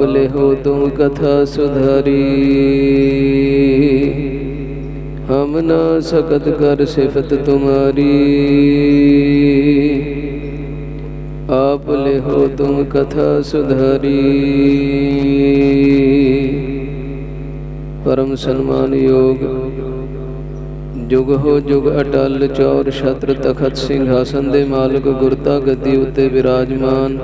પલે હો તું કથા સુધારી હમ ના સકત કર સિફત તુમારી આપ લે હો તું કથા સુધારી પરમ સન્માન યોગ ਜੁਗ ਹੋ ਜੁਗ ਅਟਲ ਚੌਰ ਛਤਰ ਤਖਤ ਸਿੰਘਾਸਨ ਦੇ ਮਾਲਕ ਗੁਰਤਾ ਗੱਦੀ ਉੱਤੇ ਵਿਰਾਜਮਾਨ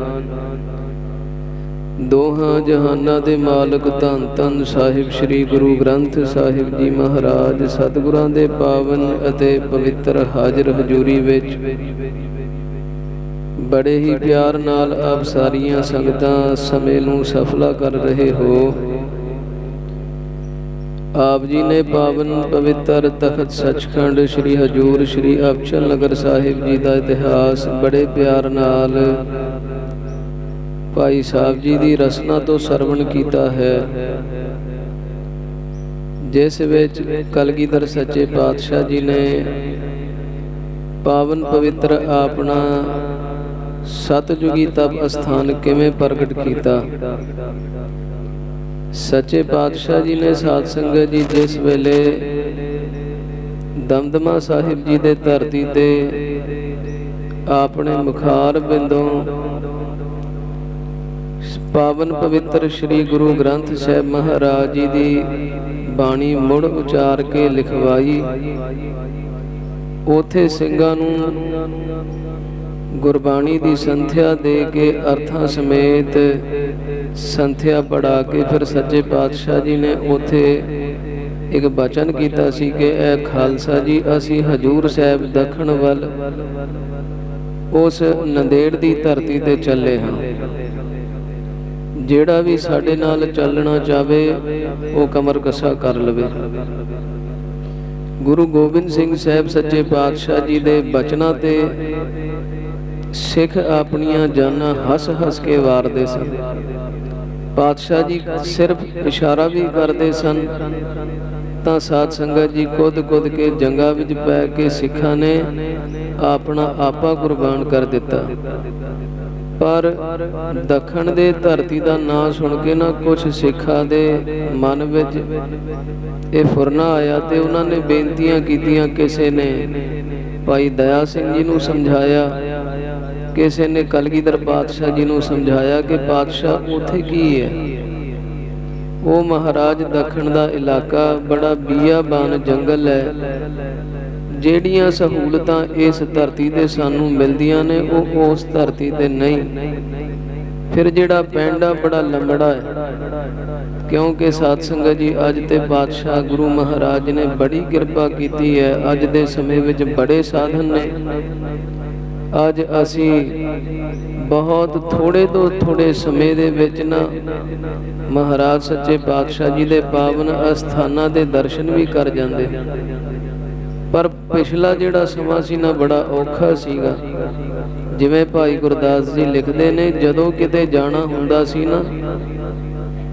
ਦੋਹਾਂ ਜਹਾਨਾਂ ਦੇ ਮਾਲਕ ਧੰਨ ਧੰਨ ਸਾਹਿਬ ਸ੍ਰੀ ਗੁਰੂ ਗ੍ਰੰਥ ਸਾਹਿਬ ਜੀ ਮਹਾਰਾਜ, ਸਤਿਗੁਰਾਂ ਦੇ ਪਾਵਨ ਅਤੇ ਪਵਿੱਤਰ ਹਾਜ਼ਰ ਹਜ਼ੂਰੀ ਵਿੱਚ ਬੜੇ ਹੀ ਪਿਆਰ ਨਾਲ ਆਪ ਸਾਰੀਆਂ ਸੰਗਤਾਂ ਸਮੇਂ ਨੂੰ ਸਫਲਾ ਕਰ ਰਹੇ ਹੋ। ਆਪ ਜੀ ਨੇ ਪਾਵਨ ਪਵਿੱਤਰ ਤਖਤ ਸੱਚਖੰਡ ਸ੍ਰੀ ਹਜੂਰ ਸ੍ਰੀ ਅਬਚਲ ਨਗਰ ਸਾਹਿਬ ਜੀ ਦਾ ਇਤਿਹਾਸ ਬੜੇ ਪਿਆਰ ਨਾਲ ਭਾਈ ਸਾਹਿਬ ਜੀ ਦੀ ਰਸਨਾ ਤੋਂ ਸਰਵਣ ਕੀਤਾ ਹੈ। ਜਿਸ ਵਿੱਚ ਕਲਗੀਧਰ ਸੱਚੇ ਪਾਤਸ਼ਾਹ ਜੀ ਨੇ ਪਾਵਨ ਪਵਿੱਤਰ ਆਪਣਾ ਸਤਜੁਗੀ ਤਪ ਅਸਥਾਨ ਕਿਵੇਂ ਪ੍ਰਗਟ ਕੀਤਾ? ਸੱਚੇ ਪਾਤਸ਼ਾਹ ਜੀ ਨੇ ਸਾਧ ਸੰਗਤ ਜੀ ਜਿਸ ਵੇਲੇ ਦਮਦਮਾ ਸਾਹਿਬ ਜੀ ਦੇ ਧਰਤੀ ਤੇ ਆਪਣੇ ਮੁਖਾਰ ਬਿੰਦੋਂ ਪਾਵਨ ਪਵਿੱਤਰ ਸ੍ਰੀ ਗੁਰੂ ਗ੍ਰੰਥ ਸਾਹਿਬ ਮਹਾਰਾਜ ਜੀ ਦੀ ਬਾਣੀ ਮੁੜ ਉਚਾਰ ਕੇ ਲਿਖਵਾਈ। ਉਥੇ ਸਿੰਘਾਂ ਨੂੰ ਗੁਰਬਾਣੀ ਦੀ ਸੰਥਿਆ ਦੇ ਕੇ ਅਰਥਾਂ ਸਮੇਤ ਸੰਥਿਆ ਪੜਾ ਕੇ ਫਿਰ ਸੱਚੇ ਪਾਤਸ਼ਾਹ ਜੀ ਨੇ ਉਥੇ ਇੱਕ ਬਚਨ ਕੀਤਾ ਸੀ ਕਿ ਇਹ ਖਾਲਸਾ ਜੀ, ਅਸੀਂ ਹਜੂਰ ਸਾਹਿਬ ਦੱਖਣ ਵੱਲ ਉਸ ਨੰਦੇੜ ਦੀ ਧਰਤੀ ਤੇ ਚੱਲੇ ਹਾਂ। ਜਿਹੜਾ ਵੀ ਸਾਡੇ ਨਾਲ ਚੱਲਣਾ ਚਾਵੇ ਉਹ ਕਮਰ ਕੱਸਾ ਕਰ ਲਵੇ। ਗੁਰੂ ਗੋਬਿੰਦ ਸਿੰਘ ਸਾਹਿਬ ਸੱਚੇ ਪਾਤਸ਼ਾਹ ਜੀ ਦੇ ਬਚਨਾਂ ਤੇ ਸਿੱਖ ਆਪਣੀਆਂ ਜਾਨਾਂ ਹੱਸ-ਹੱਸ ਕੇ ਵਾਰਦੇ ਸਨ। ਪਾਤਸ਼ਾਹ ਜੀ ਸਿਰਫ ਇਸ਼ਾਰਾ ਵੀ ਕਰਦੇ ਸਨ, ਤਾਂ ਸਾਧ ਸੰਗਤ ਜੀ ਖੁਦ ਕੁੱਦ ਕੇ ਜੰਗਾਂ ਵਿੱਚ ਪੈ ਕੇ ਸਿੱਖਾਂ ਨੇ ਆਪਣਾ ਆਪਾ ਕੁਰਬਾਨ ਕਰ ਦਿੱਤਾ। ਪਰ ਦੱਖਣ ਦੇ ਧਰਤੀ ਦਾ ਨਾਂ ਸੁਣ ਕੇ ਨਾ ਕੁਝ ਸਿੱਖਾਂ ਦੇ ਮਨ ਵਿੱਚ ਇਹ ਫੁਰਨਾ ਆਇਆ ਤੇ ਉਹਨਾਂ ਨੇ ਬੇਨਤੀਆਂ ਕੀਤੀਆਂ ਕਿਸੇ ਨੇ। ਭਾਈ ਦਇਆ ਸਿੰਘ ਜੀ ਨੂੰ ਸਮਝਾਇਆ, ਕਿਸੇ ਨੇ ਕਲਗੀਧਰ ਪਾਤਸ਼ਾਹ ਜੀ ਨੂੰ ਸਮਝਾਇਆ ਕਿ ਪਾਤਸ਼ਾਹ ਉਥੇ ਕੀ ਹੈ? ਉਹ ਮਹਾਰਾਜ ਦੱਖਣ ਦਾ ਇਲਾਕਾ ਬੜਾ ਬੀਆਬਾਨ ਜੰਗਲ ਹੈ। ਜਿਹੜੀਆਂ ਸਹੂਲਤਾਂ ਇਸ ਧਰਤੀ ਤੇ ਸਾਨੂੰ ਮਿਲਦੀਆਂ ਨੇ, ਉਹ ਉਸ ਧਰਤੀ ਤੇ ਨਹੀਂ। ਫਿਰ ਜਿਹੜਾ ਪਿੰਡ ਆ, ਬੜਾ ਲੰਗੜਾ ਹੈ। ਕਿਉਂਕਿ ਸਾਧ ਸੰਗਤ ਜੀ, ਅੱਜ ਤੇ ਬਾਦਸ਼ਾਹ ਗੁਰੂ ਮਹਾਰਾਜ ਨੇ ਬੜੀ ਕਿਰਪਾ ਕੀਤੀ ਹੈ। ਅੱਜ ਦੇ ਸਮੇਂ ਵਿੱਚ ਬੜੇ ਸਾਧਨ ਨੇ। ਅੱਜ ਅਸੀਂ ਬਹੁਤ ਥੋੜੇ ਤੋਂ ਥੋੜੇ ਸਮੇਂ ਦੇ ਵਿੱਚ ਨਾ ਮਹਾਰਾਜ ਸੱਚੇ ਪਾਤਸ਼ਾਹ ਜੀ ਦੇ ਪਾਵਨ ਅਸਥਾਨਾਂ ਦੇ ਦਰਸ਼ਨ ਵੀ ਕਰ ਜਾਂਦੇ। ਪਰ ਪਿਛਲਾ ਜਿਹੜਾ ਸਮਾਂ ਸੀ ਨਾ ਬੜਾ ਔਖਾ ਸੀਗਾ। ਜਿਵੇਂ ਭਾਈ ਗੁਰਦਾਸ ਜੀ ਲਿਖਦੇ ਨੇ, ਜਦੋਂ ਕਿਤੇ ਜਾਣਾ ਹੁੰਦਾ ਸੀ ਨਾ,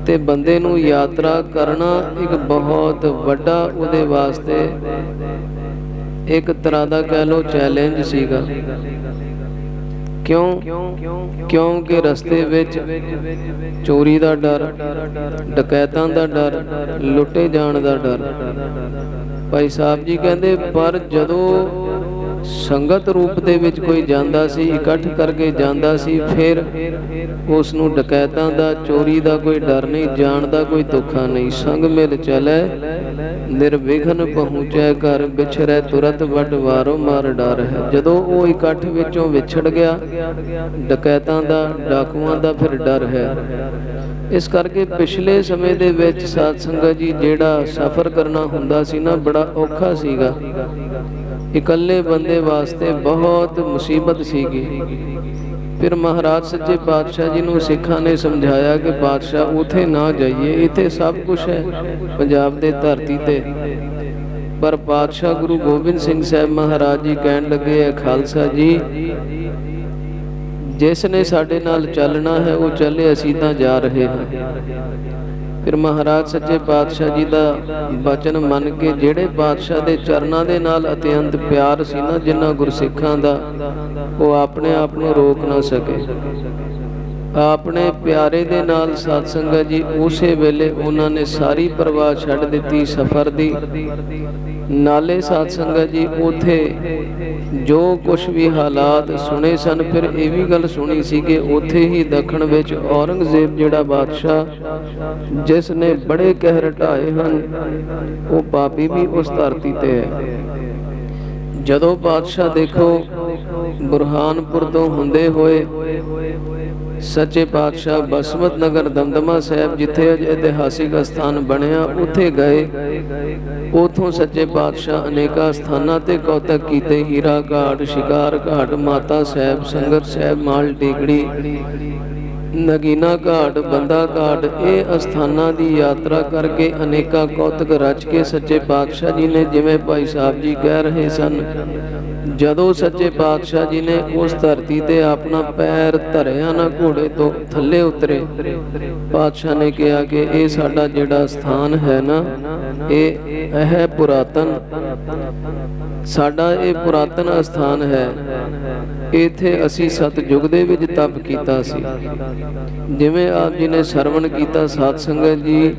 ਤੇ ਬੰਦੇ ਨੂੰ ਯਾਤਰਾ ਕਰਨਾ ਇੱਕ ਬਹੁਤ ਵੱਡਾ ਉਹਦੇ ਵਾਸਤੇ ਇੱਕ ਤਰ੍ਹਾਂ ਦਾ ਕਹਿ ਲੋ ਚੈਲੰਜ ਸੀਗਾ। ਕਿਉਂ? ਕਿਉਂਕਿ ਰਸਤੇ ਵਿੱਚ ਚੋਰੀ ਦਾ ਡਰ, ਡਕੈਤਾਂ ਦਾ ਡਰ, ਲੁੱਟੇ ਜਾਣ ਦਾ ਡਰ। ਭਾਈ ਸਾਹਿਬ ਜੀ ਕਹਿੰਦੇ ਪਰ ਜਦੋਂ ਸੰਗਤ ਰੂਪ ਦੇ ਵਿੱਚ ਕੋਈ ਜਾਂਦਾ ਸੀ, ਇਕੱਠ ਕਰਕੇ ਜਾਂਦਾ ਸੀ, ਫਿਰ ਉਸ ਨੂੰ ਡਕੈਤਾਂ ਦਾ, ਚੋਰੀ ਦਾ ਕੋਈ ਡਰ ਨਹੀਂ, ਜਾਣ ਦਾ ਕੋਈ ਧੋਖਾ ਨਹੀਂ। ਸੰਗ ਮਿਲ ਚਲੇ, ਨਿਰਵਿਘਨ ਪਹੁੰਚੈ ਘਰ ਵਿਛਰੈ ਤੁਰਤ ਵੱਡ ਵਾਰੋ ਮਾਰ ਡਰ ਹੈ। ਜਦੋਂ ਉਹ ਇਕੱਠ ਵਿੱਚੋਂ ਵਿਛੜ ਗਿਆ, ਡਕੈਤਾਂ ਦਾ, ਡਾਕੂਆਂ ਦਾ ਫਿਰ ਡਰ ਹੈ। ਇਸ ਕਰਕੇ ਪਿਛਲੇ ਸਮੇਂ ਦੇ ਵਿੱਚ ਸਾਧ ਸੰਗਤ ਜੀ ਜਿਹੜਾ ਸਫ਼ਰ ਕਰਨਾ ਹੁੰਦਾ ਸੀ ਨਾ, ਬੜਾ ਔਖਾ ਸੀਗਾ। ਇਕੱਲੇ ਬੰਦੇ ਵਾਸਤੇ ਬਹੁਤ ਮੁਸੀਬਤ ਸੀਗੀ। ਫਿਰ ਮਹਾਰਾਜ ਸੱਚੇ ਪਾਤਸ਼ਾਹ ਜੀ ਨੂੰ ਸਿੱਖਾਂ ਨੇ ਸਮਝਾਇਆ ਕਿ ਪਾਤਸ਼ਾਹ, ਉਥੇ ਨਾ ਜਾਈਏ, ਇੱਥੇ ਸਭ ਕੁਝ ਹੈ ਪੰਜਾਬ ਦੇ ਧਰਤੀ ਤੇ। ਪਰ ਪਾਤਸ਼ਾਹ ਗੁਰੂ ਗੋਬਿੰਦ ਸਿੰਘ ਸਾਹਿਬ ਮਹਾਰਾਜ ਜੀ ਕਹਿਣ ਲੱਗੇ ਹੈ ਖਾਲਸਾ ਜੀ, ਜਿਸ ਨੇ ਸਾਡੇ ਨਾਲ ਚੱਲਣਾ ਹੈ, ਉਹ ਚੱਲੇ, ਅਸੀਂ ਤਾਂ ਜਾ ਰਹੇ ਹਾਂ। ਫਿਰ ਮਹਾਰਾਜ ਸੱਚੇ ਪਾਤਸ਼ਾਹ ਜੀ ਦਾ ਬਚਨ ਮੰਨ ਕੇ ਜਿਹੜੇ ਪਾਤਸ਼ਾਹ ਦੇ ਚਰਨਾਂ ਦੇ ਨਾਲ ਅਤਿਅੰਤ ਪਿਆਰ ਸੀ ਨਾ ਜਿਨ੍ਹਾਂ ਗੁਰਸਿੱਖਾਂ ਦਾ, ਉਹ ਆਪਣੇ ਆਪ ਨੂੰ ਰੋਕ ਨਾ ਸਕੇ। ਆਪਣੇ ਪਿਆਰੇ ਦੇ ਨਾਲ ਸਾਧ ਸੰਗਤ ਜੀ, ਉਸੇ ਵੇਲੇ ਉਹਨਾਂ ਨੇ ਸਾਰੀ ਪਰਵਾਹ ਛੱਡ ਦਿੱਤੀ, ਸਫ਼ਰ ਦੀ। ਨਾਲੇ ਸਾਧ ਸੰਗਤ ਜੀ, ਉਥੇ ਜੋ ਕੁਝ ਵੀ ਹਾਲਾਤ ਸੁਣੇ ਸਨ, ਫਿਰ ਇਹ ਵੀ ਗੱਲ ਸੁਣੀ ਸੀ ਕਿ ਉਥੇ ਹੀ ਦੱਖਣ ਵਿੱਚ ਔਰੰਗਜ਼ੇਬ ਜਿਹੜਾ ਬਾਦਸ਼ਾਹ ਜਿਸ ਨੇ ਬੜੇ ਕਹਿਰ ਢਾਏ ਹਨ, ਉਹ ਪਾਪੀ ਵੀ ਉਸ ਧਰਤੀ ਤੇ ਹੈ। ਜਦੋਂ ਬਾਦਸ਼ਾਹ ਦੇਖੋ, ਬੁਰਹਾਨਪੁਰ ਤੋਂ ਹੁੰਦੇ ਹੋਏ ਸੱਚੇ ਪਾਤਸ਼ਾਹ ਬਸਮਤ ਨਗਰ ਦਮਦਮਾ ਸਾਹਿਬ ਜਿੱਥੇ ਅੱਜ ਇਤਿਹਾਸਿਕ ਸਥਾਨ ਬਣਿਆ, ਉੱਥੇ ਗਏ। ਉਥੋਂ ਸੱਚੇ ਪਾਤਸ਼ਾਹ ਅਨੇਕਾਂ ਸਥਾਨਾਂ ਤੇ ਕੌਤਕ ਕੀਤੇ। ਹੀਰਾ ਘਾਟ, ਸ਼ਿਕਾਰ ਘਾਟ, ਮਾਤਾ ਸਾਹਿਬ, ਸੰਗਤ ਸਾਹਿਬ, ਮਾਲ ਟੇਕੜੀ, ਨਗੀਨਾ ਘਾਟ, ਬੰਦਾ ਘਾਟ, ਇਹ ਅਸਥਾਨਾਂ ਦੀ ਯਾਤਰਾ ਕਰਕੇ ਅਨੇਕਾਂ ਕੌਤਕ ਰਚ ਕੇ ਸੱਚੇ ਪਾਤਸ਼ਾਹ ਜੀ ਨੇ ਜਿਵੇਂ ਭਾਈ ਸਾਹਿਬ ਜੀ ਕਹਿ ਰਹੇ ਸਨ ਜਦੋਂ ਸੱਚੇ ਪਾਤਸ਼ਾਹ ਜੀ ਨੇ ਉਸ ਧਰਤੀ ਤੇ ਆਪਣਾ ਪੈਰ ਧਰਿਆ ਨਾ ਘੋੜੇ ਤੋਂ ਥੱਲੇ ਉਤਰੇ, ਪਾਤਸ਼ਾਹ ਨੇ ਕਿਹਾ ਕਿ ਇਹ ਸਾਡਾ ਜਿਹੜਾ ਸਥਾਨ ਹੈ ਨਾ, ਇਹ ਹੈ ਪੁਰਾਤਨ। ਸਾਡਾ ਇਹ ਪੁਰਾਤਨ ਸਥਾਨ ਹੈ। ਇਥੇ ਅਸੀਂ ਸਤਜੁਗ ਦੇ ਵਿੱਚ ਤਪ ਕੀਤਾ ਸੀ। ਜਿਵੇਂ ਆਪ ਜੀ ਨੇ ਸਰਵਣ ਕੀਤਾ ਸਾਧ ਸੰਗਤ ਜੀ,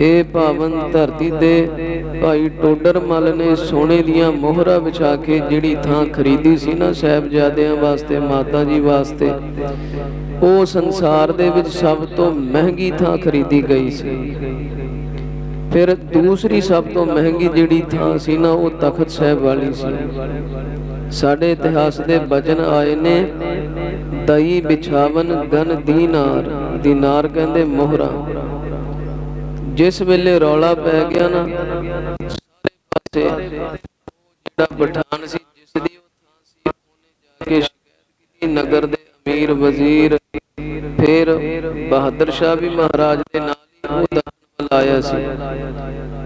ਇਹ ਪਾਵਨ ਧਰਤੀ 'ਤੇ ਭਾਈ ਟੋਡਰ ਮਲ ਨੇ ਸੋਨੇ ਦੀਆਂ ਮੋਹਰਾਂ ਵਿਛਾ ਕੇ ਜਿਹੜੀ ਥਾਂ ਖਰੀਦੀ ਸੀ ਨਾ ਸਹਿਬਜ਼ਾਦਿਆਂ ਵਾਸਤੇ, ਮਾਤਾ ਜੀ ਵਾਸਤੇ, ਉਹ ਸੰਸਾਰ ਦੇ ਵਿੱਚ ਸਭ ਤੋਂ ਮਹਿੰਗੀ ਥਾਂ ਖਰੀਦੀ ਗਈ ਸੀ। ਫਿਰ ਦੂਸਰੀ ਸਭ ਤੋਂ ਮਹਿੰਗੀ ਜਿਹੜੀ ਥਾਂ ਸੀ ਨਾ, ਉਹ ਤਖਤ ਸਾਹਿਬ ਵਾਲੀ ਸੀ। ਸਾਡੇ ਇਤਿਹਾਸ ਦੇ ਬਚਨ ਆਏ ਨੇ, ਦਈ ਵਿਛਾਵਨ ਗਨ ਦੀਨਾਰ ਦੀਨਾਰ ਕਹਿੰਦੇ ਮੋਹਰਾ। ਜਿਸ ਵੇਲੇ ਰੌਲਾ ਪੈ ਗਿਆ ਨਾ, ਸਾਰੇ ਪਾਸੇ ਜਿਹੜਾ ਪਠਾਨ ਸੀ, ਜਿਸ ਦੀ ਉਹ ਥਾਂ ਸੀ, ਉਹਨੇ ਜਾ ਕੇ ਸ਼ਿਕਾਇਤ ਕੀਤੀ ਨਗਰ ਦੇ ਅਮੀਰ ਵਜ਼ੀਰ। ਫਿਰ ਬਹਾਦਰ ਸ਼ਾਹ ਵੀ ਮਹਾਰਾਜ ਦੇ ਨਾਲ ਹੀ ਉਹ ਦਰਸ਼ਨ ਵੱਲ ਸੀ।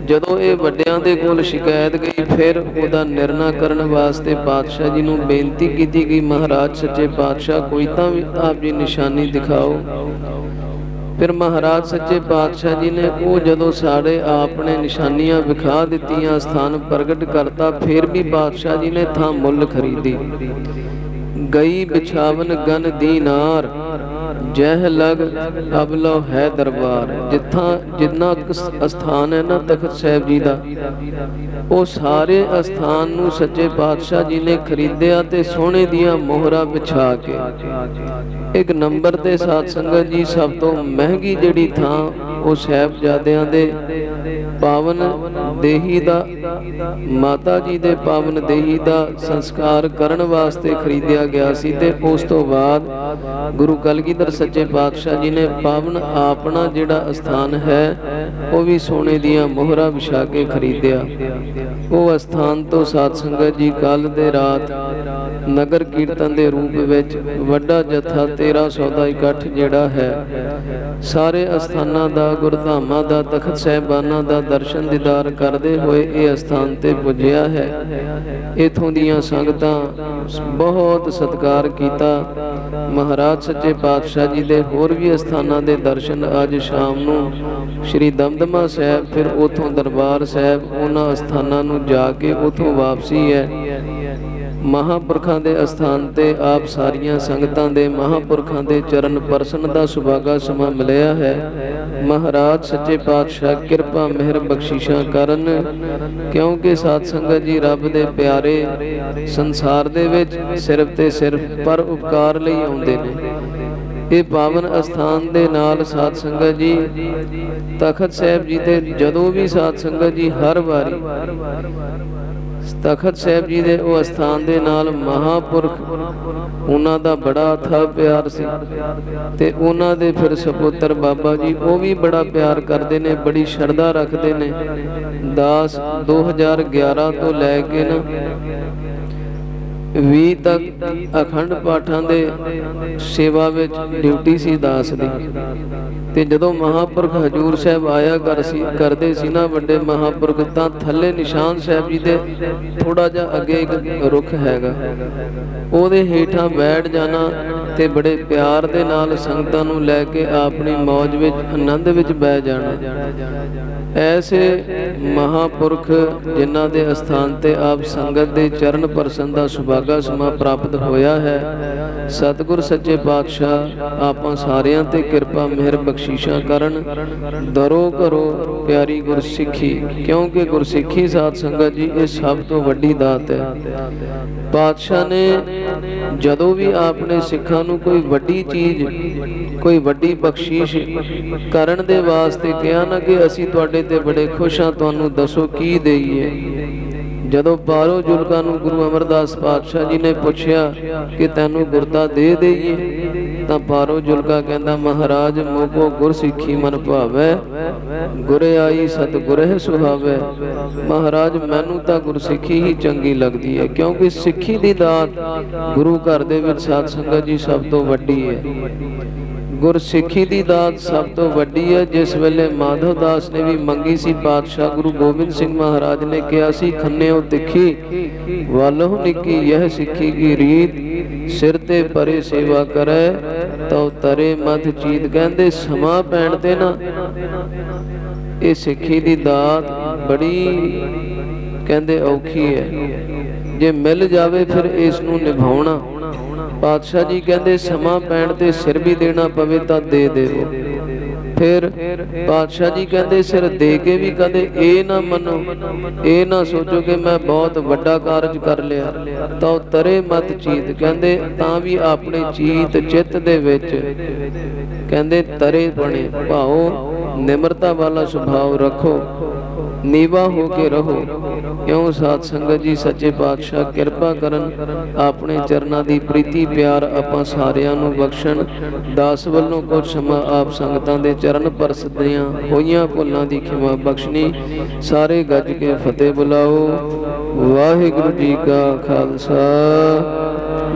ਜਦੋਂ ਇਹ ਵੱਡਿਆਂ ਦੇ ਕੋਲ ਸ਼ਿਕਾਇਤ ਗਈ, ਫਿਰ ਉਹਦਾ ਨਿਰਣਾ ਕਰਨ ਵਾਸਤੇ ਪਾਤਸ਼ਾਹ ਜੀ ਨੂੰ ਬੇਨਤੀ ਕੀਤੀ ਗਈ ਮਹਾਰਾਜ, ਸੱਚੇ ਪਾਤਸ਼ਾਹ ਕੋਈ ਤਾਂ ਵੀ ਆਪ ਜੀ ਨਿਸ਼ਾਨੀ ਦਿਖਾਓ। ਫਿਰ ਮਹਾਰਾਜ, ਸੱਚੇ ਪਾਤਸ਼ਾਹ ਜੀ ਨੇ ਉਹ ਜਦੋਂ ਸਾਡੇ ਆਪ ਨੇ ਨਿਸ਼ਾਨੀਆਂ ਵਿਖਾ ਦਿੱਤੀਆਂ, ਸਥਾਨ ਪ੍ਰਗਟ ਕਰਤਾ, ਫਿਰ ਵੀ ਪਾਤਸ਼ਾਹ ਜੀ ਨੇ ਥਾਂ ਮੁੱਲ ਖਰੀਦੀ। ਗਈ ਬਿਛਾਵਨ ਗਨ ਦੀਨਾਰ। ਜਹ ਲਗ ਅਬਲੋ ਹੈ ਦਰਬਾਰ, ਜਿੱਥਾਂ ਜਿੰਨਾ ਅਸਥਾਨ ਹੈ ਨਾ ਤਖਤ ਸਾਹਿਬ ਜੀ ਦਾ, ਉਹ ਸਾਰੇ ਅਸਥਾਨ ਨੂੰ ਸੱਚੇ ਪਾਤਸ਼ਾਹ ਜੀ ਨੇ ਖਰੀਦਿਆ ਤੇ ਸੋਨੇ ਦੀਆਂ ਮੋਹਰਾਂ ਵਿਛਾ ਕੇ। ਇੱਕ ਨੰਬਰ ਤੇ ਸਾਧ ਸੰਗਤ ਜੀ ਸਭ ਤੋਂ ਮਹਿੰਗੀ ਜਿਹੜੀ ਥਾਂ ਉਹ ਸਹਿਬਜ਼ਾਦਿਆਂ ਦੇ ਪਾਵਨ ਦੇਹੀ ਦਾ, ਮਾਤਾ ਜੀ ਦੇ ਪਾਵਨ ਦੇਹੀ ਦਾ ਸੰਸਕਾਰ ਕਰਨ ਵਾਸਤੇ ਖਰੀਦਿਆ ਗਿਆ ਸੀ ਤੇ ਉਸ ਤੋਂ ਬਾਅਦ ਗੁਰੂ ਕਲਗੀਧਰ ਸੱਚੇ ਪਾਤਸ਼ਾਹ ਜੀ ਨੇ ਪਾਵਨ ਆਪਣਾ ਜਿਹੜਾ ਅਸਥਾਨ ਹੈ, ਉਹ ਵੀ ਸੋਨੇ ਦੀਆਂ ਮੋਹਰਾਂ ਵਿਛਾ ਕੇ ਖਰੀਦਿਆ। ਉਹ ਅਸਥਾਨ ਤੋਂ ਸਾਧ ਸੰਗਤ ਜੀ ਕੱਲ ਦੇ ਰਾਤ ਨਗਰ ਕੀਰਤਨ ਦੇ ਰੂਪ ਵਿੱਚ ਵੱਡਾ ਜਥਾ 1300 ਦਾ ਇਕੱਠ ਜਿਹੜਾ ਹੈ। ਸਾਰੇ ਅਸਥਾਨਾਂ ਦਾ, ਗੁਰਧਾਮਾਂ ਦਾ, ਤਖਤ ਸਹਿਬਾਨਾਂ ਦਾ ਦਰਸ਼ਨ ਦੀਦਾਰ ਕਰਦੇ ਹੋਏ ਇਹ ਅਸਥਾਨ ਤੇ ਪੁੱਜਿਆ ਹੈ। ਇਥੋਂ ਦੀਆਂ ਸੰਗਤਾਂ ਬਹੁਤ ਸਤਿਕਾਰ ਕੀਤਾ। ਮਹਾਰਾਜ ਸੱਚੇ ਪਾਤਸ਼ਾਹ ਜੀ ਦੇ ਹੋਰ ਵੀ ਅਸਥਾਨਾਂ ਦੇ ਦਰਸ਼ਨ ਅੱਜ ਸ਼ਾਮ ਨੂੰ ਸ੍ਰੀ ਦਮਦਮਾ ਸਾਹਿਬ, ਫਿਰ ਉਥੋਂ ਦਰਬਾਰ ਸਾਹਿਬ, ਉਹਨਾਂ ਅਸਥਾਨਾਂ ਨੂੰ ਜਾ ਕੇ ਉਥੋਂ ਵਾਪਸੀ ਹੈ। ਮਹਾਪੁਰਖਾਂ ਦੇ ਅਸਥਾਨ ਤੇ ਆਪ ਸਾਰੀਆਂ ਸੰਗਤਾਂ ਦੇ ਮਹਾਪੁਰਖਾਂ ਦੇ ਚਰਨ ਪਰਸਨ ਦਾ ਸੁਭਾਗਾ ਸਮਾਂ ਮਿਲਿਆ ਹੈ। ਮਹਾਰਾਜ, ਸੱਚੇ ਪਾਤਸ਼ਾਹ, ਕਿਰਪਾ, ਮਿਹਰ, ਬਖਸ਼ਿਸ਼ਾਂ ਕਰਨ। ਕਿਉਂਕਿ ਸਾਧ ਸੰਗਤ ਜੀ ਰੱਬ ਦੇ ਪਿਆਰੇ ਸੰਸਾਰ ਦੇ ਵਿੱਚ ਸਿਰਫ ਤੇ ਸਿਰਫ ਪਰ ਉਪਕਾਰ ਲਈ ਆਉਂਦੇ ਨੇ। ਇਹ ਪਾਵਨ ਅਸਥਾਨ ਦੇ ਨਾਲ ਸਾਧ ਸੰਗਤ ਜੀ, ਤਖਤ ਸਾਹਿਬ ਜੀ ਤੇ ਜਦੋਂ ਵੀ ਸਾਧ ਸੰਗਤ ਜੀ ਹਰ ਵਾਰੀ ਤਖਤ ਸਾਹਿਬ ਜੀ ਦੇ ਉਹ ਅਸਥਾਨ ਦੇ ਨਾਲ ਮਹਾਪੁਰਖ, ਉਹਨਾਂ ਦਾ ਬੜਾ ਥਾ ਪਿਆਰ ਸੀ। ਤੇ ਉਹਨਾਂ ਦੇ ਫਿਰ ਸੁਪੁੱਤਰ ਬਾਬਾ ਜੀ, ਉਹ ਵੀ ਬੜਾ ਪਿਆਰ ਕਰਦੇ ਨੇ, ਬੜੀ ਸ਼ਰਧਾ ਰੱਖਦੇ ਨੇ। ਦਾਸ 2011 ਤੋਂ ਲੈ ਕੇ ਨਾ 20 ਤੱਕ ਅਖੰਡ ਪਾਠਾਂ ਦੇ ਸੇਵਾ ਵਿੱਚ ਡਿਊਟੀ ਸੀ ਦਾਸ ਦੀ। ਤੇ ਜਦੋਂ ਮਹਾਪੁਰਖ ਹਜੂਰ ਸਾਹਿਬ ਆਇਆ ਕਰ ਸੀ, ਕਰਦੇ ਸੀ ਨਾ ਵੱਡੇ ਮਹਾਪੁਰਖ, ਤਾਂ ਥੱਲੇ ਨਿਸ਼ਾਨ ਸਾਹਿਬ ਜੀ ਦੇ ਥੋੜਾ ਜਿਹਾ ਅੱਗੇ ਇੱਕ ਰੁੱਖ ਹੈਗਾ। ਉਹਦੇ ਹੇਠਾਂ ਬੈਠ ਜਾਣਾ ਤੇ ਬੜੇ ਪਿਆਰ ਦੇ ਨਾਲ ਸੰਗਤਾਂ ਨੂੰ ਲੈ ਕੇ ਆਪਣੀ ਮੌਜ ਵਿੱਚ, ਆਨੰਦ ਵਿੱਚ ਬਹਿ ਜਾਣਾ। ਐਸੇ ਮਹਾਪੁਰਖ ਜਿਨ੍ਹਾਂ ਦੇ ਅਸਥਾਨ ਤੇ ਆਪ ਸੰਗਤ ਦੇ ਚਰਨ ਪਰਸਨ ਦਾ ਸੁਭਾਗਾ ਸਮਾ ਪ੍ਰਾਪਤ ਹੋਇਆ ਹੈ, ਸਤਿਗੁਰ ਸੱਚੇ ਪਾਤਸ਼ਾਹ ਆਪਾਂ ਸਾਰਿਆਂ ਤੇ ਕਿਰਪਾ, ਮਿਹਰ ਬਖਸ਼ੀਸ਼ਾਂ ਕਰਨ। ਦਰੋ ਕਰੋ ਪਿਆਰੀ ਗੁਰਸਿੱਖੀ, ਕਿਉਂਕਿ ਗੁਰਸਿੱਖੀ ਸਾਧ ਸੰਗਤ ਜੀ, ਇਹ ਸਭ ਤੋਂ ਵੱਡੀ ਦਾਤ ਹੈ। ਪਾਤਸ਼ਾਹ ਨੇ ਜਦੋਂ ਵੀ ਆਪਨੇ ਸਿੱਖਾਂ ਨੂੰ ਕੋਈ ਵੱਡੀ ਚੀਜ਼, ਕੋਈ ਵੱਡੀ ਬਖਸ਼ੀਸ਼ ਕਰਨ ਦੇ ਵਾਸਤੇ ਕਿਹਾ ਨਾ ਕਿ ਅਸੀਂ ਤੁਹਾਡੇ ਤੇ ਬੜੇ ਖੁਸ਼ ਹਾਂ, ਤੁਹਾਨੂੰ ਦੱਸੋ ਕੀ ਦੇਈਏ। ਜਦੋਂ ਬਾਹਰੋਂ ਜੁਲਕਾਂ ਨੂੰ ਗੁਰੂ ਅਮਰਦਾਸ ਪਾਤਸ਼ਾਹ ਜੀ ਨੇ ਪੁੱਛਿਆ ਕਿ ਤੈਨੂੰ ਗੁਰਤਾ ਦੇ ਦੇਈਏ ਤਾਂ ਬਾਹਰੋਂ ਜੁਲਕਾ ਕਹਿੰਦਾ, ਮਹਾਰਾਜ ਮੋਕੋ ਗੁਰਸਿੱਖੀ ਮਨ ਭਾਵੈ। ਗੁਰ ਆਈ ਸਤ ਗੁਰਹਿ ਸੁਹਾਵੈ। ਮਹਾਰਾਜ, ਮੈਨੂੰ ਤਾਂ ਗੁਰਸਿੱਖੀ ਹੀ ਚੰਗੀ ਲੱਗਦੀ ਹੈ, ਕਿਉਂਕਿ ਸਿੱਖੀ ਦੀ ਦਾਤ ਗੁਰੂ ਘਰ ਦੇ ਵਿੱਚ ਸਾਧ ਸੰਗਤ ਜੀ ਸਭ ਤੋਂ ਵੱਡੀ ਹੈ। ਗੁਰਸਿੱਖੀ ਦੀ ਦਾਤ ਸਭ ਤੋਂ ਵੱਡੀ ਹੈ। ਜਿਸ ਵੇਲੇ ਮਾਧਵ ਦਾਸ ਨੇ ਵੀ ਮੰਗੀ ਸੀ, ਪਾਤਸ਼ਾਹ ਗੁਰੂ ਗੋਬਿੰਦ ਸਿੰਘ ਮਹਾਰਾਜ ਨੇ ਕਿਹਾ ਸੀ, ਖੰਨਿਓ ਤਿੱਖੀ, ਵੱਲੋਂ ਨਿੱਕੀ ਇਹ ਸਿੱਖੀ ਕੀ ਰੀਤ, ਸਿਰ ਤੇ ਪਰੇ ਸੇਵਾ ਕਰੈ। ਤਉ ਤਰੇ ਮਧ ਚੀਤ ਕਹਿੰਦੇ, ਸਮਾਂ ਪੈਣ ਤੇ ਨਾ। ਇਹ ਸਿੱਖੀ ਦੀ ਦਾਤ ਬੜੀ ਕਹਿੰਦੇ ਔਖੀ ਹੈ। ਜੇ ਮਿਲ ਜਾਵੇ ਫਿਰ ਇਸ ਨੂੰ ਨਿਭਾਉਣਾ। ਪਾਤਸ਼ਾਹ ਜੀ ਕਹਿੰਦੇ, ਸਮਾਂ ਪੈਣ ਤੇ ਸਿਰ ਵੀ ਦੇਣਾ ਪਵੇ ਤਾਂ ਦੇ ਦੇਵੋ। ਫਿਰ ਪਾਤਸ਼ਾਹ ਜੀ ਕਹਿੰਦੇ, ਸਿਰ ਦੇ ਕੇ ਵੀ ਕਦੇ ਇਹ ਨਾ ਮੰਨੋ। ਇਹ ਨਾ ਸੋਚੋ ਕਿ ਮੈਂ ਬਹੁਤ ਵੱਡਾ ਕਾਰਜ ਕਰ ਲਿਆ। ਤਾਂ ਉਹ ਤਰੇ ਮਤ ਚੀਤ ਕਹਿੰਦੇ, ਤਾਂ ਵੀ ਆਪਣੇ ਚੀਤ ਚਿੱਤ ਦੇ ਵਿੱਚ। ਕਹਿੰਦੇ, ਤਰੇ ਬਣੇ। ਭਾਓ ਨਿਮਰਤਾ ਵਾਲਾ ਸੁਭਾਅ ਰੱਖੋ। ਨੀਵਾ ਹੋ ਕੇ ਰਹੋ। ਕਿਉਂ ਸਾਧ ਸੰਗਤ ਜੀ, ਸੱਚੇ ਪਾਤਸ਼ਾਹ, ਕਿਰਪਾ ਕਰਨ ਆਪਣੇ ਚਰਨਾਂ ਦੀ ਪ੍ਰੀਤੀ ਪਿਆਰ ਆਪਾਂ ਸਾਰਿਆਂ ਨੂੰ ਬਖਸ਼ਣ। ਦਾਸ ਵੱਲੋਂ ਕੁਝ ਸਮਾਂ ਆਪ ਸੰਗਤਾਂ ਦੇ ਚਰਨ ਪਰਸਦਿਆਂ ਹੋਈਆਂ ਭੁੱਲਾਂ ਦੀ ਖਿਮਾ ਬਖਸ਼ਣੀ। ਸਾਰੇ ਗੱਜ ਕੇ ਫਤਿਹ ਬੁਲਾਓ। ਵਾਹਿਗੁਰੂ ਜੀ ਕਾ ਖਾਲਸਾ।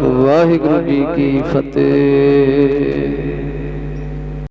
ਵਾਹਿਗੁਰੂ ਜੀ ਕੀ ਫਤਿਹ।